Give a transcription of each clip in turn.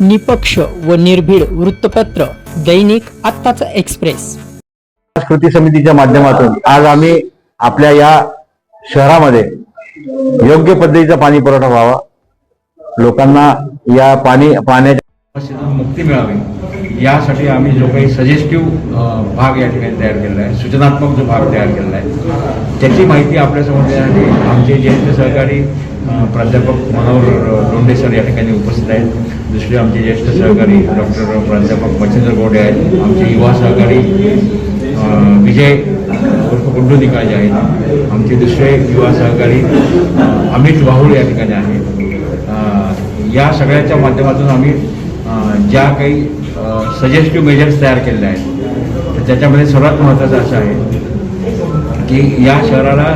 निपक्ष व निर्भीड वृत्तपत्र दैनिक आत्ताचा एक्सप्रेस. कृती समितीच्या माध्यमातून आज आम्ही आपल्या या शहरामध्ये योग्य पद्धतीचा पाणी पुरवठा व्हावा. लोकांना या पाणी पाण्याच्या समस्येतून मुक्ती मिळावी. यासाठी आम्ही जो काही सजेस्टिव्ह भाग या ठिकाणी तयार केलेला आहे सूचनात्मक जो भाग तयार केलेला आहे त्याची माहिती आपल्यासमोर देण्यासाठी आमचे ज्येष्ठ सहकारी प्राध्यापक मनोहर लोंढे सर या ठिकाणी उपस्थित आहेत. दुसरे आमचे ज्येष्ठ सहकारी डॉक्टर प्राध्यापक मच्छिंद्र गोडे आहेत. आमचे युवा सहकारी विजय उर्फ गुड्डू निकाळजे आहेत. आमचे दुसरे युवा सहकारी अमित वाहुळ या ठिकाणी आहेत. या सगळ्याच्या माध्यमातून आम्ही ज्या काही सजेस्टिव्ह मेजर्स तयार केलेल्या आहेत तर त्याच्यामध्ये सर्वात महत्त्वाचं असं आहे की या शहराला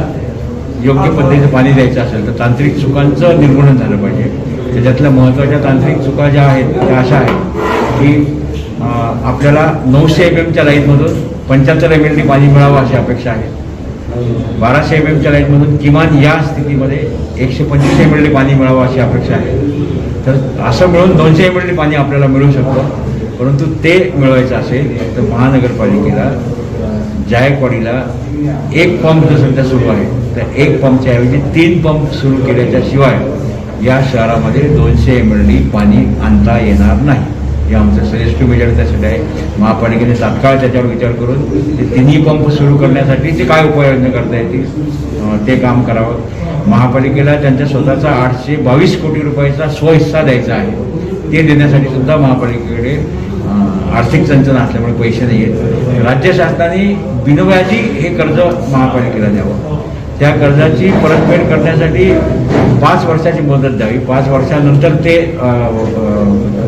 योग्य पद्धतीचं पाणी द्यायचं असेल तर तांत्रिक चुकांचं निर्मूलन झालं पाहिजे. त्याच्यातल्या महत्त्वाच्या तांत्रिक चुका ज्या आहेत त्या अशा आहेत की आपल्याला नऊशे एम एमच्या लाईनमधून पंच्याहत्तर एम एल पाणी मिळावं अशी अपेक्षा आहे. बाराशे एम एमच्या लाईनमधून किमान या स्थितीमध्ये एकशे पंचवीस एम एल पाणी मिळावं अशी अपेक्षा आहे. तर असं मिळून दोनशे एम एल पाणी आपल्याला मिळू शकतं परंतु ते मिळवायचं असेल तर महानगरपालिकेला जायकवाडीला एक पंप जर सध्या सुरू आहे तर एक पंपच्या ऐवजी तीन पंप सुरू केल्याच्या शिवाय या शहरामध्ये दोनशे एम एल डी पाणी आणता येणार नाही. हे आमचं सजेस्टिव्ह मेजर त्यासाठी आहे. महापालिकेने तात्काळ त्याच्यावर विचार करून ते तिन्ही पंप सुरू करण्यासाठी ते काय उपाययोजना करता येतील ते काम करावं. महापालिकेला त्यांच्या स्वतःचा आठशे बावीस कोटी रुपयाचा स्वहिस्सा द्यायचा आहे. ते देण्यासाठी सुद्धा महापालिकेकडे आर्थिक चंचन असल्यामुळे पैसे नाही आहेत राज्य शासनाने बिनव्याजी हे कर्ज महापालिकेला द्यावं. त्या कर्जाची परतफेड करण्यासाठी पाच वर्षाची मुदत द्यावी. पाच वर्षानंतर ते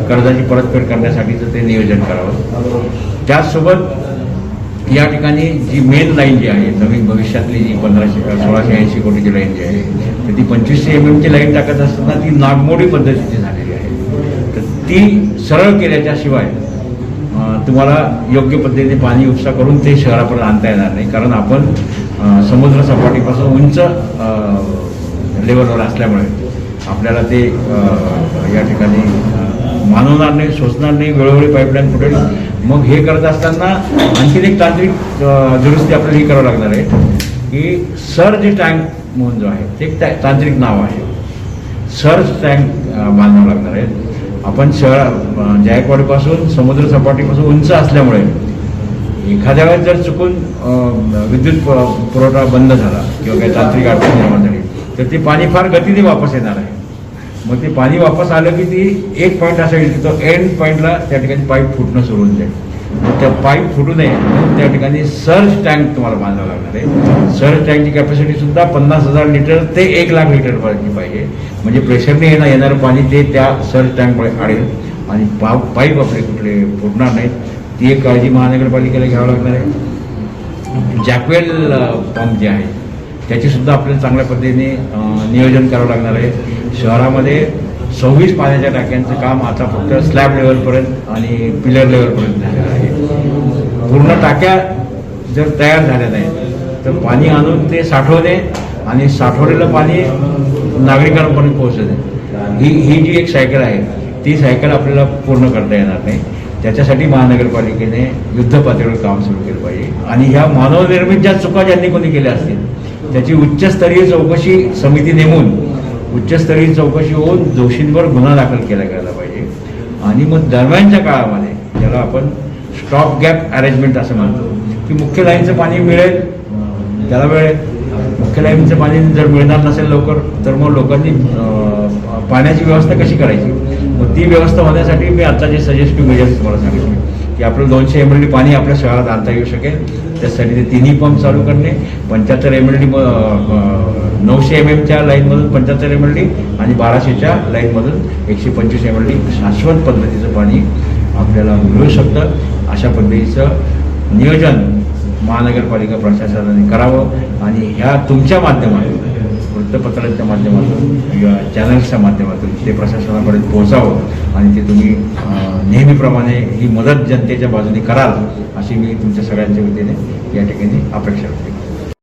कर्जाची परतफेड करण्यासाठीचं ते नियोजन करावं. त्याचसोबत या ठिकाणी जी मेन लाईन जी आहे नवीन भविष्यातली जी पंधराशे सोळाशे ऐंशी कोटीची लाईन जी आहे तर ती पंचवीसशे एम एमची लाईन टाकत असताना ती नागमोडी पद्धतीची झालेली आहे. तर ती सरळ केल्याच्या शिवाय तुम्हाला योग्य पद्धतीने पाणी उपसा करून ते शहरापर्यंत आणता येणार नाही. कारण आपण समुद्र सपाटीपासून उंच लेवलवर असल्यामुळे आपल्याला ते या ठिकाणी मानवणार नाही सोसणार नाही वेळोवेळी पाईपलाईन फुटेल. मग हे करत असताना आणखीन एक तांत्रिक दुरुस्ती आपल्याला ही करावं लागणार आहे की सर्ज टँक म्हणून जो आहे ते एक तांत्रिक नाव आहे. सर्ज टँक बांधावं लागणार आहे. आपण शहर जायकवाडीपासून समुद्र सपाटीपासून उंच असल्यामुळे एखाद्या वेळेस जर चुकून विद्युत पुरवठा बंद झाला किंवा काही तांत्रिक अडचण निर्माण झाली तर ते पाणी फार गतीने वापस येणार आहे. मग ते पाणी वापस आलं की ती एक पॉईंट असा येईल की तो एंड पॉईंटला त्या ठिकाणी पाईप फुटणं सुरू होऊन जाईल. मग त्या पाईप फुटू नये म्हणून त्या ठिकाणी सर्ज टँक तुम्हाला बांधावं लागणार आहे. सर्ज टँकची कॅपॅसिटी सुद्धा पन्नास हजार लिटर ते एक लाख लिटरपर्यंतची पाहिजे. म्हणजे प्रेशरने येणं येणारं पाणी ते त्या सर्ज टँकमुळे काढेल आणि पा पाईप आपले कुठले फुटणार नाहीत. ती एक काळजी महानगरपालिकेला घ्यावं लागणार आहे. जॅकवेल पंप जे आहे त्याचीसुद्धा आपल्याला चांगल्या पद्धतीने नियोजन करावं लागणार आहे. शहरामध्ये सव्वीस पाण्याच्या टाक्यांचं काम आता फक्त स्लॅब लेवलपर्यंत आणि पिलर लेवलपर्यंत झालेलं आहे. पूर्ण टाक्या जर तयार झाल्या नाहीत तर पाणी आणून ते साठवणे आणि साठवलेलं पाणी नागरिकांपर्यंत पोहोचवणे. ही ही जी एक सायकल आहे ती सायकल आपल्याला पूर्ण करता येणार नाही. त्याच्यासाठी महानगरपालिकेने युद्ध पातळीवर काम सुरू केलं पाहिजे. आणि ह्या मानवनिर्मित ज्या चुका ज्यांनी कोणी केल्या असतील त्याची उच्चस्तरीय चौकशी समिती नेमून उच्चस्तरीय चौकशी होऊन दोषींवर गुन्हा दाखल केला गेला पाहिजे. आणि मग दरम्यानच्या काळामध्ये ज्याला आपण स्टॉप गॅप अरेंजमेंट असं म्हणतो की मुख्य लाईनचं पाणी मिळेल त्याला वेळ मुख्य लाईनचं पाणी जर मिळणार नसेल लवकर तर मग लोकांनी पाण्याची व्यवस्था कशी करायची? मग ती व्यवस्था होण्यासाठी मी आता जे सजेस्टिव्ह मेजर्स तुम्हाला सांगितले की आपलं दोनशे एम एल डी पाणी आपल्या शहरात आणता येऊ शकेल. त्यासाठी ते तिन्ही पंप चालू करणे पंच्याहत्तर एम एल डी नऊशे एम एमच्या लाईनमधून पंच्याहत्तर एम एल डी आणि बाराशेच्या लाईनमधून एकशे पंचवीस एम एल डी शाश्वत पद्धतीचं पाणी आपल्याला मिळू शकतं. अशा पद्धतीचं नियोजन महानगरपालिका प्रशासनाने करावं आणि ह्या तुमच्या माध्यमातून वृत्तपत्रांच्या माध्यमातून किंवा चॅनल्सच्या माध्यमातून ते प्रशासनापर्यंत पोहोचावं आणि ते तुम्ही नेहमीप्रमाणे ही मदत जनतेच्या बाजूने कराल अशी मी तुमच्या सगळ्यांच्या वतीने या ठिकाणी अपेक्षा करते